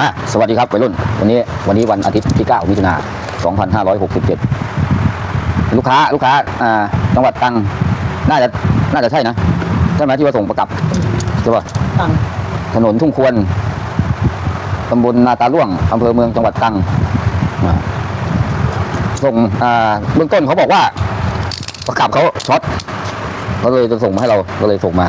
อะสวัสดีครับวัยรุ่น วันนี้วันนี้วันอาทิตย์ที่ 9 มิถุนายน2567 ลูกค้าลูกค้าอ่าจังหวัดตรังน่าจะน่าจะใช่นะใช่ไหมที่ว่าส่งประกับใช่ป่ะตังถนนทุ่งควรตำบลนาตาล่วงอำเภอเมืองจังหวัดตรังอ่าส่งอ่าเบื้องต้นเขาบอกว่าประกับเขาช็อตเขาเลยจะส่งมาให้เราก็เลยส่งมา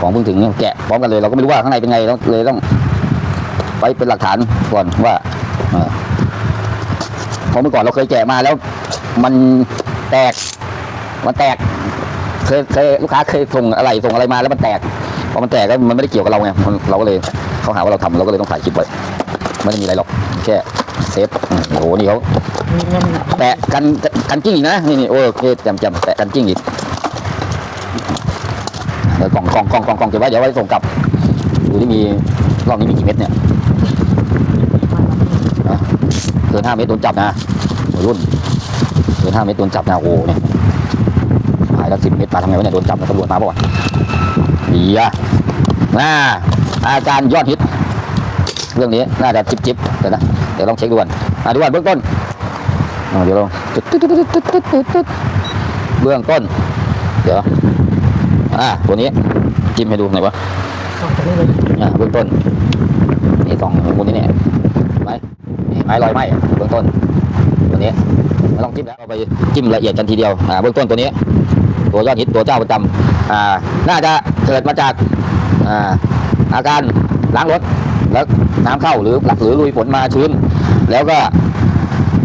ของเพิ่งถึงแกะพร้อมกันเลยเราก็ไม่รู้ว่าข้างในเป็นไงเลยต้องไว้เป็นหลักฐานก่อนว่าเอ่อเพราะเมื่อก่อนเราเคยแกะมาแล้ว มันแตก มันแตก เคยเคยลูกค้าเคยส่งอะไรส่งอะไรมาแล้วมันแตกพอมันแตกแล้วมันไม่ได้เกี่ยวกับเราไงเราก็เลยเขาหาว่าเราทำเราก็เลยต้องถ่ายคลิปไว้ไม่ได้มีอะไรหรอกแค่เซฟโอ้โหนี่เขาแตะกันกันกิ้งอีกนะนี่นี่โอ้โอเคจำจำแตะกันกิ้งอีกเดี๋ยวกล่องกล่องกล่องกล่องกล่อง เก็บไว้เดี๋ยวไว้ส่งกลับดูที่มีรอบนี้มีกี่เม็ดเนี่ยเกินห้าเม็ดโดนจับนะรุ่นเกินห้าเม็ดโดนจับนะโอ้โหเนี่ยหายแล้วสิบเม็ดมาทำไงวะเนี่ยโดนจับตำรวจมาป่าวะดีอะน่าอาการยอดฮิตเรื่องนี้น่าจะจิบจิบเดี๋ยวนะเดี๋ยวลองเช็คดูก่อนอะดูก่อนเบื้องต้นเดี๋ยวเราตึ๊ดตึ๊ดตึ๊ดตึ๊ดตึ๊ดตึ๊ดตึ๊ดเบื้องต้น เดี๋ยวอ่าตัวนี้ จิ้มให้ดูหน่อยวะสองตัวนี้เลยอ่าเบื้องต้นนี่สองมูลนี่เนี่ยไม้นี่ไม้ลอยไหมเบื้องต้นตัวนี้ไม่ต้องจิ้มแล้วเอาไปจิ้มละเอียดกันทีเดียวอ่าเบื้องต้นตัวนี้ ตัวยอดฮิตตัวเจ้าประจำอ่าน่าจะเกิดมาจากอ่าอาการล้างรถแล้วน้ำเข้าหรือหลักหรือลุยฝนมาชื้น แล้วก็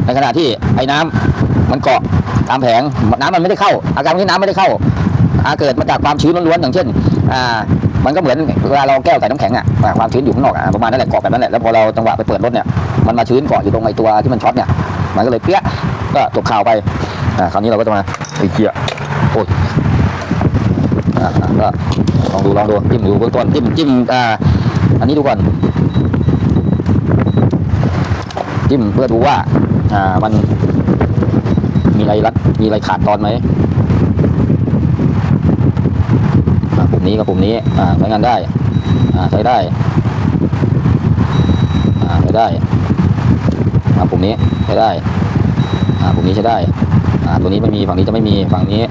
ในขณะที่ไอ้น้ำมันเกาะตามแผงน้ำมันไม่ได้เข้า อาการที่น้ำไม่ได้เข้าอา เกิดมาจากความชื้นล้วนๆอย่างเช่นอ่ามันก็เหมือนเวลาเราแก้วใส่น้ำแข็งอะความชื้นอยู่ข้างนอกอะประมาณนั่นแหละเกาะแบบนั้นแหละแล้วพอเราจังหวะไปเปิดรถเนี่ยมันมาชื้นเกาะอยู่ตรงไอ้ตัวที่มันช็อตเนี่ยมันก็เลยเปี้ยก็จบข่าวไปอ่าคราวนี้เราก็จะมาไอ้เกียโอ้ยอ่าก็ลองดูลองดูจิ้มดูเบื้องต้นจิ้มจิ้มอ่าอันนี้ดูก่อนจิ้มเพื่อดูว่าอ่ามันมีอะไรรัดมีอะไรขาดตอนไหม ปุ่มนี้กับปุ่มนี้ใช้งานได้ใช้ได้ใช้ได้ปุ่มนี้ใช้ได้ปุ่มนี้ใช้ได้ตัวนี้ไม่มีฝั่งนี้จะไม่มีฝั่งนี้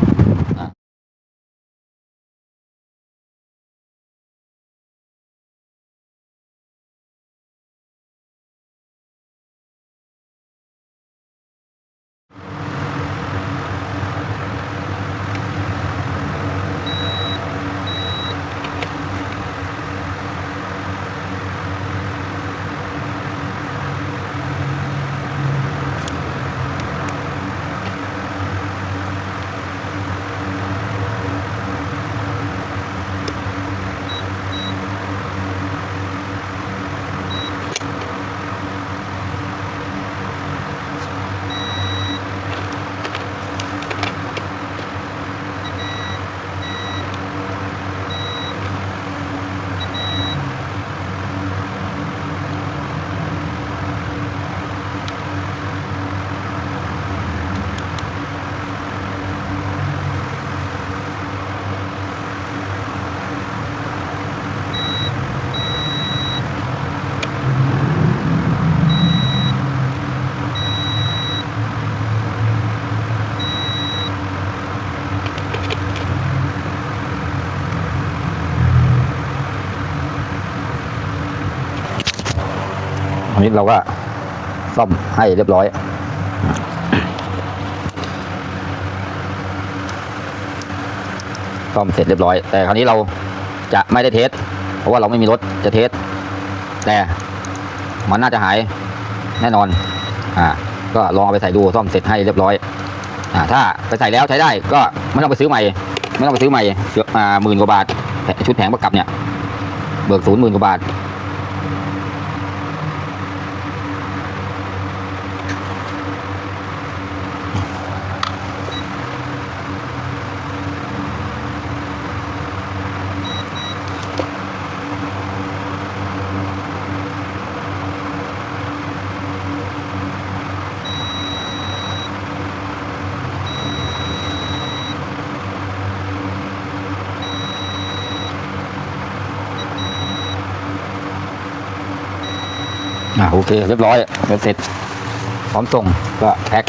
นี้เราก็ซ่อมให้เรียบร้อย ซ่อมเสร็จเรียบร้อย แต่คราวนี้เราจะไม่ได้เทส เพราะว่าเราไม่มีรถจะเทส แต่มันน่าจะหายแน่นอน อ่า ก็ลองเอาไปใส่ดูซ่อมเสร็จให้เรียบร้อย อ่า ถ้าไปใส่แล้วใช้ได้ก็ไม่ต้องไปซื้อใหม่ ไม่ต้องไปซื้อใหม่เกือบอ่าหมื่นกว่าบาท ชุดแผงประกับเนี่ย เบิกศูนย์หมื่นกว่าบาท อ่าโอเค เรียบร้อยเบ็ดเสร็จพร้อมส่งก็แพ็ค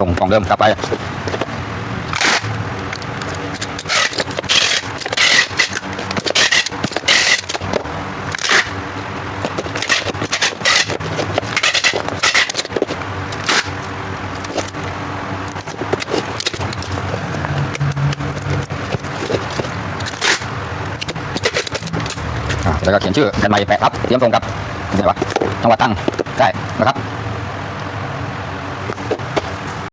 ส่งกล่องเดิมกลับไปแล้วก็เขียนชื่อกันใหม่แปะครับเตรียมส่งกับไหนวะจังหวัดตั้งได้นะครับ